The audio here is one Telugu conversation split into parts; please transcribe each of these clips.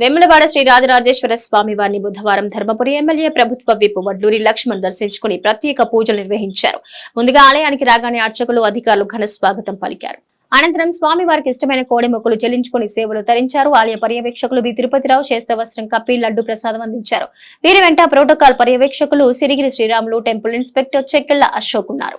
వెమ్మలవాడ శ్రీ రాజరాజేశ్వర స్వామి వారిని బుధవారం ధర్మపురి ఎమ్మెల్యే ప్రభుత్వ విప్ వడ్లూరి లక్ష్మణ్ దర్శించుకుని ప్రత్యేక పూజలు నిర్వహించారు. ముందుగా ఆలయానికి రాగానే అర్చకులు అధికారులు ఘన స్వాగతం పలికారు. అనంతరం స్వామి వారికి ఇష్టమైన కోడి మొక్కలు చెల్లించుకుని సేవలు తరించారు. ఆలయ పర్యవేక్షకులు బి. తిరుపతిరావు చేస్త వస్త్రం కప్పి లడ్డు ప్రసాదం అందించారు. వీరి వెంట ప్రోటోకాల్ పర్యవేక్షకులు సిరిగిరి శ్రీరాములు టెంపుల్ ఇన్స్పెక్టర్ చెక్కెళ్ళ అశోక్ ఉన్నారు.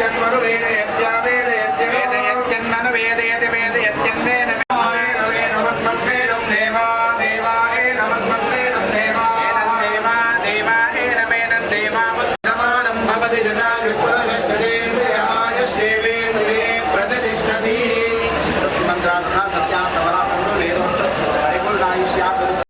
వేదయత్యన్వరు వేదయత్యా వేదయత్య వేదయత్యన్నను వేదయతి వేదయత్యన్వేద